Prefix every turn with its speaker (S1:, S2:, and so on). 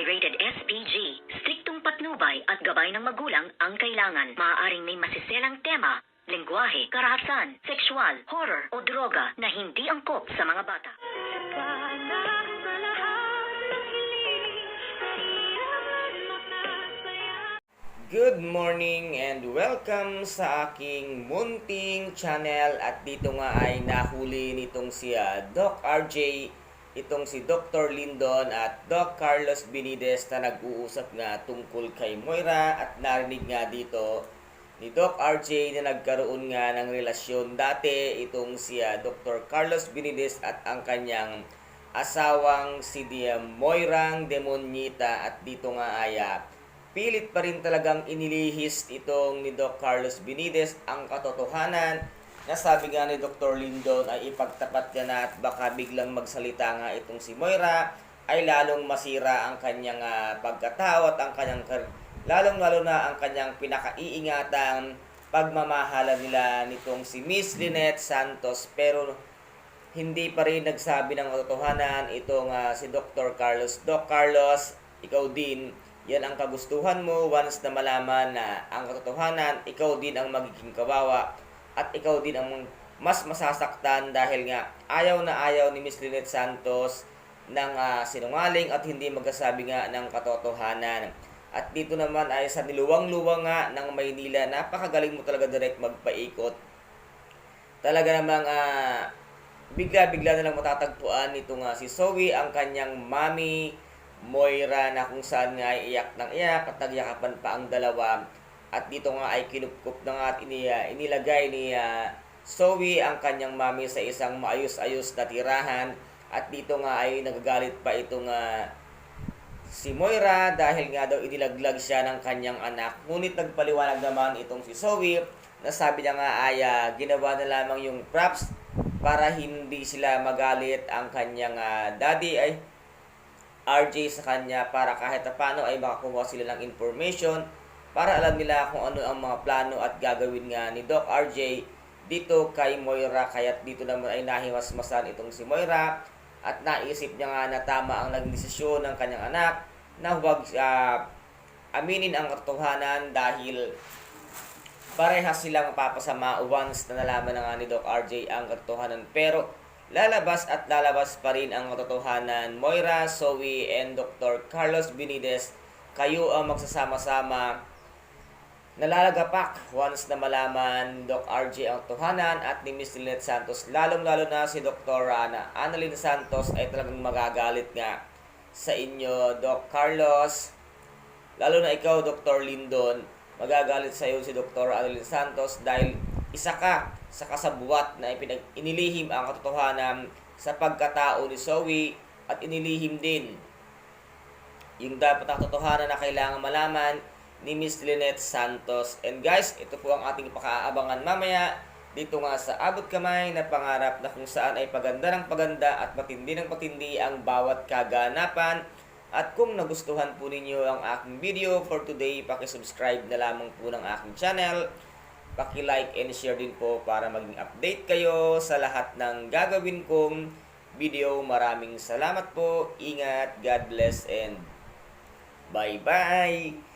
S1: ay rated SPG. Striktong patnubay at gabay ng magulang ang kailangan. Maaaring may masiselang tema, lengguwahe, karahasan, sexual, horror o droga na hindi angkop sa mga bata.
S2: Good morning and welcome sa aking munting channel at dito nga ay nahuli nitong si ah, Doc RJ, itong si Dr. Lindon at Doc Carlos Benides na nag-uusap nga tungkol kay Moira at narinig nga dito ni Doc RJ na nagkaroon nga ng relasyon dati itong si Dr. Carlos Benides at ang kanyang asawang si Dia Moirang Demonita at dito nga ay ah, pilit pa rin talagang inilihis itong ni Doc Carlos Benides ang katotohanan na sabi nga ni Dr. Lindon ay ipagtapat ka na at baka biglang magsalita nga itong si Moira ay lalong masira ang kanyang ah, pagkatao at ang kanyang lalong lalo na ang kanyang pinakaiingatang pagmamahala nila nitong si Miss Lynette Santos pero hindi pa rin nagsabi ng katotohanan itong ah, si Dr. Carlos. Doc Carlos, ikaw din, yan ang kagustuhan mo once na malaman na ang katotohanan, ikaw din ang magiging kawawa at ikaw din ang mas masasaktan dahil nga ayaw na ayaw ni Miss Lynette Santos ng ah, sinungaling at hindi magkasabi nga ng katotohanan. At dito naman ay sa niluwang-luwang nga ng Maynila, napakagaling mo talaga direct magpaikot talaga namang ah, bigla-bigla na lang matatagpuan nito nga si Zoe ang kanyang mami Moira na kung saan nga iyak ng iyak at nagyakapan pa ang dalawa at dito nga ay kinupkup na nga at ini, inilagay ni ah, Zoe ang kanyang mami sa isang maayos-ayos na tirahan at dito nga ay nagagalit pa itong ah, si Moira dahil nga daw inilaglag siya ng kanyang anak. Ngunit nagpaliwanag naman itong si Zoe na sabi niya nga ay ah, ginawa na lamang yung props para hindi sila magalit ang kanyang daddy ay RJ sa kanya para kahit paano ay makakuha sila ng information para alam nila kung ano ang mga plano at gagawin nga ni Doc RJ dito kay Moira kaya't dito naman ay nahimasmasan itong si Moira at naisip niya nga na tama ang naging desisyon ng kanyang anak na huwag ah, aminin ang katotohanan dahil parehas silang mapapasama once na nalaman na nga ni Doc RJ ang katotohanan. Pero lalabas at lalabas pa rin ang katotohanan. Moira, Zoe, and Dr. Carlos Benides, kayo ang magsasama-sama nalalagapak once na malaman Doc RJ ang katotohanan at ni Miss Lynette Santos. Lalong-lalo na si Dr. Ana Annalyn Santos ay talagang magagalit nga sa inyo, Doc Carlos. Lalo na ikaw, Dr. Lindon, magagalit sa iyo si Dr. Annalyn Santos dahil isa ka sa kasabuat na ipinag inilihim ang katotohanan sa pagkatao ni Zoe at inilihim din yung dapat ang katotohanan na kailangan malaman ni Miss Lynette Santos. And guys, ito po ang ating pakaabangan mamaya dito nga sa Abot Kamay na pangarap na kung saan ay paganda ng paganda at matindi ng matindi ang bawat kaganapan. At kung nagustuhan po ninyo ang aking video for today, pakisubscribe na lamang po ng aking channel. Paki-like and share din po para maging update kayo sa lahat ng gagawin kong video. Maraming salamat po. Ingat, God bless, and bye-bye!